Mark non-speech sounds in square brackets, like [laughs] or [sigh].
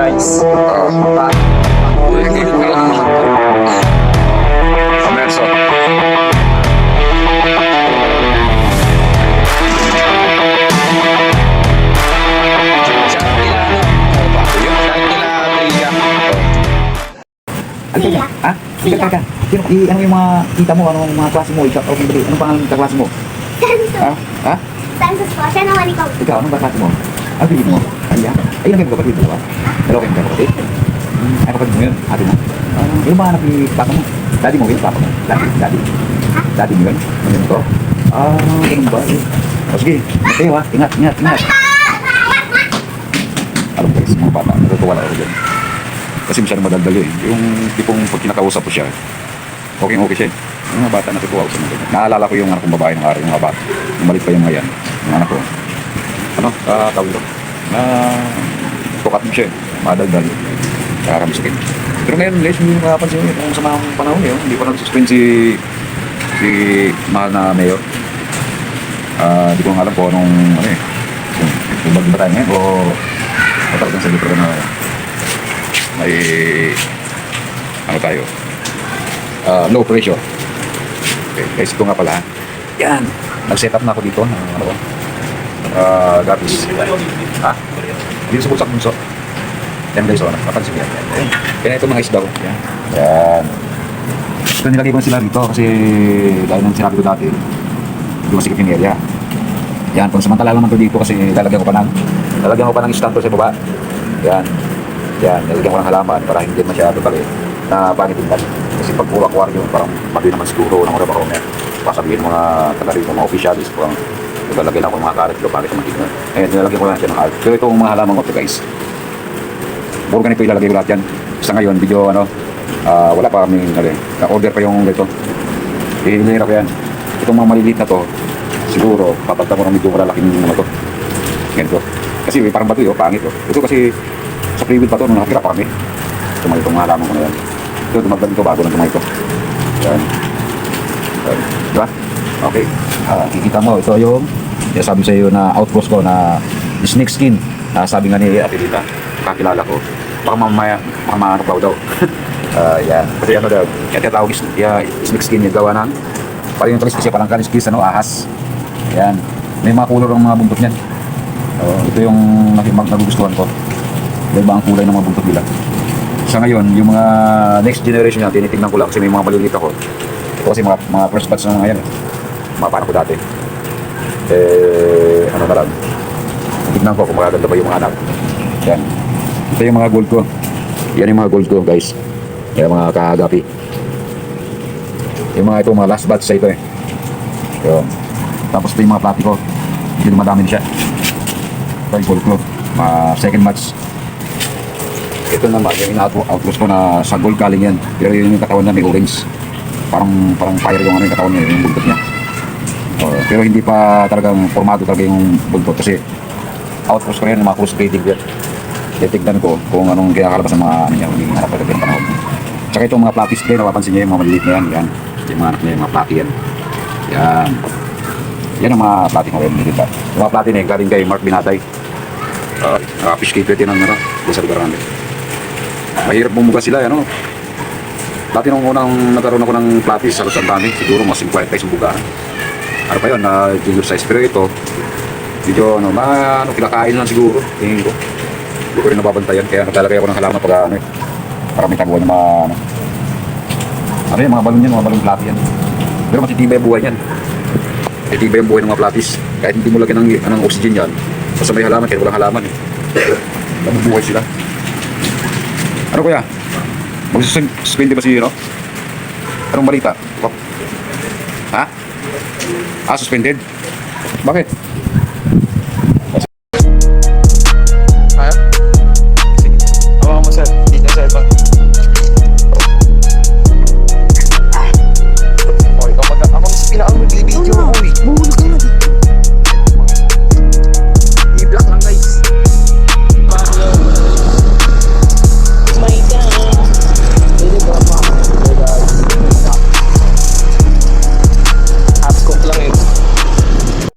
guys. Kila, ano? Ano ba? Ha? Ika. Sino, i, yung mga kita mo, ano yung mga klase mo, ikaw, okay, dali. Ano pangalan ng kaklase mo? Ha? Ha? Census po. Siya naman ikaw. Ikaw, anong klase mo? Ano. Ayun ang kapatid, di ba? Dalawa kayong kapatid. Ay, kapatid mo yun, ate mo. Uh, yung mga anak ni papa mo? Daddy mo yun, papa mo? Daddy, daddy. Daddy mo yun? Ano yun to? Ah, ganun ba? O sige, tayo ha. Ingat, ingat, ingat. Alam guys, mga bata, natutuwa na ako dyan. Kasi masyadong madaldal yun. Yung tipong pag kinakausap ko siya, okay okay siya. eh. Yung mga bata natutuwa ko sa mga ganyan. Naalala ko yung anak kong babae ng araw, yung mga bata. Yung malit pa yung ngayon, yung anak ko. Ano, uh, tawag. Na, tukat mo siya eh. Madaldal. Karamskin. Pero ngayon, guys, hindi mo makapansin yun. Kung sa mga panahon yun, hindi pa nag-suspend si si mahal na mayor. Ah, di ko nga alam kung anong, ano eh, kung, kung bagyo ba tayo ngayon o o talagang sa libro na may ano tayo Ah, low pressure okay, guys ito nga pala yan nag-set up na ako dito ng ano ko uh, gapis ha dito sa bulsak bunso. Yan guys oh. Napansin yan. Yan kaya ito mga isda ko yan yan. Ito nilagay ko na sila dito kasi dahil nang sinabi ko dati hindi masikip yung area. Yan, kung samantala naman to dito kasi lalagyan ko pa ng lalagyan ko pa ng stand sa baba. Yan. Yan, lalagyan ko ng halaman para hindi masyado tali na panitindan. Kasi pag puro aquarium, parang mabili naman siguro ng mga owner. Pasabihin mga taga rito, mga officialis, parang naglalagay lang ako ng mga karat kilo, pangit naman tignan. Eh, nilalagyan ko lang siya ng art. So itong mga halaman ko to guys. Puro ganito ilalagay ko lahat yan. Sa ngayon, video ano, ah, wala pa kaming ano, na-order pa yung dito. Ihilira ko yan. Itong mga maliliit na to, siguro papagta ko ng medyo malalaking ano to. Ganito. Kasi eh, parang bato yun, pangit oh. Ito kasi sa free will pa to, nung nakatira pa kami. Tumayo itong halaman ko na yan. Ito, tumagdag ito bago lang tumayo ito. Yan. Yan. Diba? Okay. Ah, kikita mo, ito yung sabi sa iyo na outpost ko na snake skin. Ah, sabi nga ni Ate Rita, kakilala ko. Baka mamaya, baka maano pa daw. [laughs] Ah, yan. Kasi ano daw, kaya tinatawag yeah, snake skin yung gawa ng parang yung kasi parang kaliskis, ano, ahas. Yan. May mga kulor ang mga buntot niyan. Oh, ito yung nagugustuhan ko. Dahil ba ang kulay ng mga buntot nila. Sa ngayon, yung mga next generation niya, tinitingnan ko lang kasi may mga maliliit ako. Ito kasi mga, mga first batch na mga yan. eh. Paano ko dati. Eh, ano na lang. Tignan ko kung magaganda ba yung mga anak. Yan. Ito yung mga gold ko. Yan yung mga gold ko, guys. Yan mga kahagapi. Yung mga ito, mga last batch sa ito eh. Yun. Tapos ito yung mga plato ko. Hindi madami na siya. Ito yung gold ko. Mga second batch. Ito naman, yung ina-outpost ko na sa gold galing yan. Pero yun yung katawan niya may orange. Parang parang fire yung ano yung katawan niya, yung buntot niya. Pero hindi pa talagang formado talaga yung buntot kasi outpost ko yan, mga cruise grading yan. Titignan ko kung anong kinakalabas ng mga ano niya, hindi harap talaga yung panahon. Tsaka itong mga platis din, napapansin niyo yung mga maliliit na yan, yan. Yung mga anak niya, yung mga plati yan. Yan. Yan ang mga plati ko yan, dito. Yung mga plati na yan, galing kay Mark Binatay. Uh, uh, fish keeper din ang ano, doon sa lugar namin. Mahirap bumuga sila, ano. Dati nung unang nagkaroon ako ng platis, ang dami, siguro mga 50 guys buga. Ano pa yun, na junior size. Pero ito, medyo ano, ma, ano, kinakain lang siguro, tingin ko. Hindi ko rin nababantayan, kaya naglalagay ako ng halaman pag ano eh. Para may taguan ng mga, ano. Ano yan, mga balon yan, mga balon plati yan. Pero matitibay ang buhay yan. Matitibay ang buhay ng mga platis. Kahit hindi mo lagyan ng, ng oxygen yan, basta may halaman, kahit walang halaman eh. Nabubuhay sila. Ano kuya? Magsuspende ba si ano? Anong balita? Ah, suspended? Bakit?